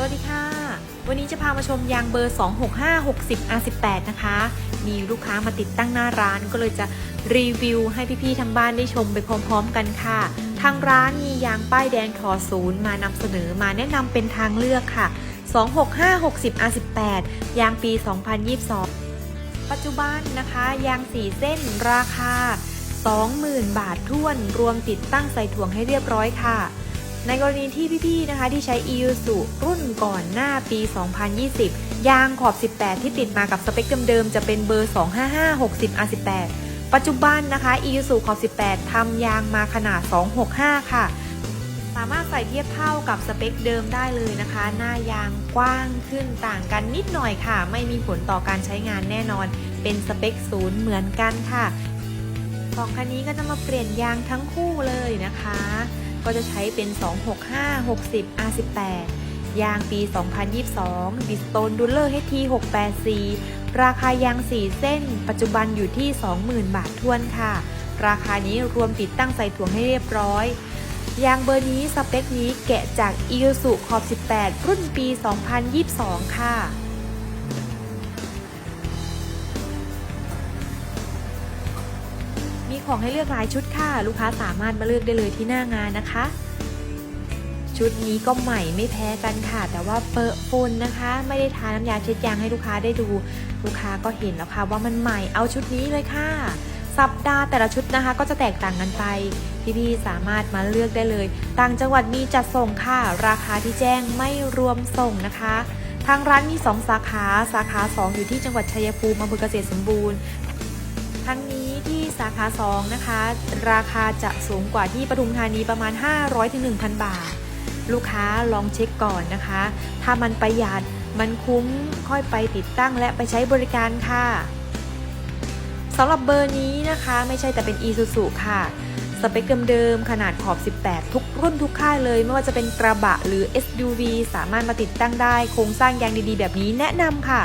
สวัสดีค่ะ วันนี้จะพามาชมยางเบอร์ 26560 R18 นะคะ มีลูกค้ามาติดตั้งหน้าร้านก็เลยจะรีวิวให้พี่ๆทางบ้านได้ชมไปพร้อมๆกันค่ะ ทางร้านมียางป้ายแดงทอศูนย์มานำเสนอมาแนะนำเป็นทางเลือกค่ะ 26560 R18 ยางปี 2022 ปัจจุบันนะคะยาง 4 เส้นราคา 20,000 บาทท้วน รวมติดตั้งใส่ถ่วงให้เรียบร้อยค่ะ ในกรณีที่พี่ๆนะคะที่ใช้ e u s u รุ่นก่อนหน้าปี 2020 ยางขอบ 18 ที่ติดมากับสเปคเดิมๆ จะเป็นเบอร์ 255 60 R18 ปัจจุบันนะคะ e u s u ขอบ 18 ทำยางมาขนาด 265 ค่ะ สามารถใส่เทียบเท่ากับสเปคเดิมได้เลยนะคะ หน้ายางกว้างขึ้นต่างกันนิดหน่อยค่ะ ไม่มีผลต่อการใช้งานแน่นอน เป็นสเปคศูนย์เหมือนกันค่ะสองคันนี้ก็จะมาเปลี่ยนยางทั้งคู่เลยนะคะ ก็จะใช้เป็น 265 60 R18 ยางปี 2022 Bridgestone Duller HT 684 ราคายาง 4 เส้น ปัจจุบันอยู่ที่ 20,000 บาททวนค่ะ ราคานี้รวมติดตั้งใส่ถ่วงให้เรียบร้อยยางเบอร์นี้สเปคนี้แกะจาก i u s u ขอบ 18 รุ่นปี 2022 ค่ะ ของให้เลือกหลายชุดค่ะ ลูกค้าสามารถมาเลือกได้เลยที่หน้างานนะคะ ชุดนี้ก็ใหม่ไม่แพ้กันค่ะ แต่ว่าเปอะฝุ่นนะคะ ไม่ได้ทาน้ำยาเช็ดยางให้ลูกค้าได้ดู ลูกค้าก็เห็นแล้วค่ะว่ามันใหม่เอาชุดนี้เลยค่ะ สัปดาห์แต่ละชุดนะคะ ก็จะแตกต่างกันไปพี่ๆสามารถมาเลือกได้เลย ต่างจังหวัดมีจัดส่งค่ะ ราคาที่แจ้งไม่รวมส่งนะคะทางร้านมี 2 สาขา สาขา 2 อยู่ที่จังหวัดชัยภูมิอำเภอเกษตรสมบูรณ์ ทั้งนี้ที่ สาขา 2 นะคะ ราคาจะสูงกว่าที่ปทุมธานีประมาณ 500-1,000 บาท ลูกค้าลองเช็คก่อนนะคะ ถ้ามันประหยัดมันคุ้มค่อยไปติดตั้งและไปใช้บริการค่ะสำหรับเบอร์นี้นะคะไม่ใช่แต่เป็น e s u s u ค่ะ สเปคเดิมๆขนาดขอบ 18 ทุกรุ่นทุกค่ายเลย ไม่ว่าจะเป็นกระบะหรือ SUV สามารถมาติดตั้งได้โครงสร้างยางดีๆ แบบนี้แนะนำค่ะ